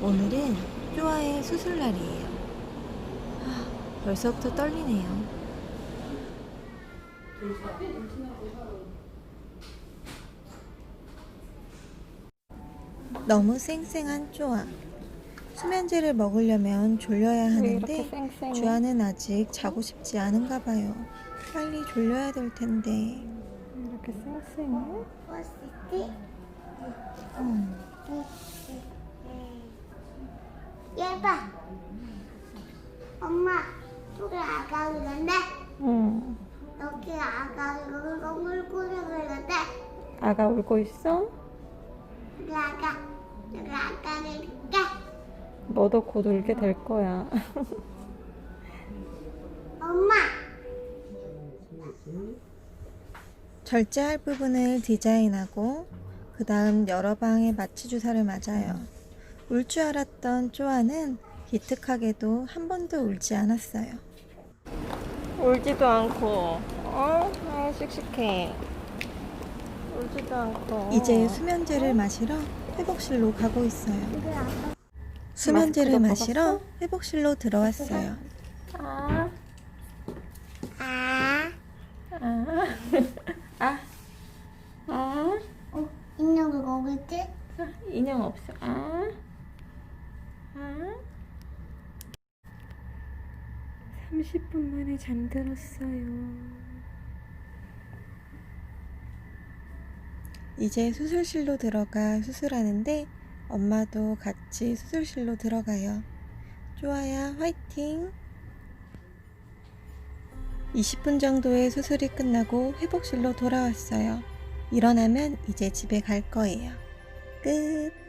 오늘은 쪼아의 수술 날이에요. 하, 벌써부터 떨리네요. 너무 쌩쌩한 쪼아. 수면제를 먹으려면 졸려야 하는데? 주아는 아직 자고 싶지 않은가 봐요. 빨리 졸려야 될 텐데. 이렇게 쌩쌩해? 음. 얘 봐. 엄마, 저기 아가 그런데 응. 여기 아가 이거 물고기 그런데 아가 울고 있어? 여기 아가 여기 아가 그런데 너도 곧 울게 될 거야. 엄마. 절제할 부분을 디자인하고 그 다음 여러 방에 마취 주사를 맞아요. 울 줄 알았던 쪼아는 기특하게도 한 번도 울지 않았어요. 울지도 않고, 어? 아, 씩씩해. 울지도 않고. 이제 수면제를 마시러 회복실로 가고 있어요. 수면제를 마시러 회복실로 들어왔어요. 아, 아, 아, 아, 아. 어, 인형이 거기 있지? 인형 없어. 아, 아. 30분 만에 잠들었어요. 이제 수술실로 들어가 수술하는데 엄마도 같이 수술실로 들어가요. 쪼아야 화이팅! 20분 정도의 수술이 끝나고 회복실로 돌아왔어요. 일어나면 이제 집에 갈 거예요. 끝!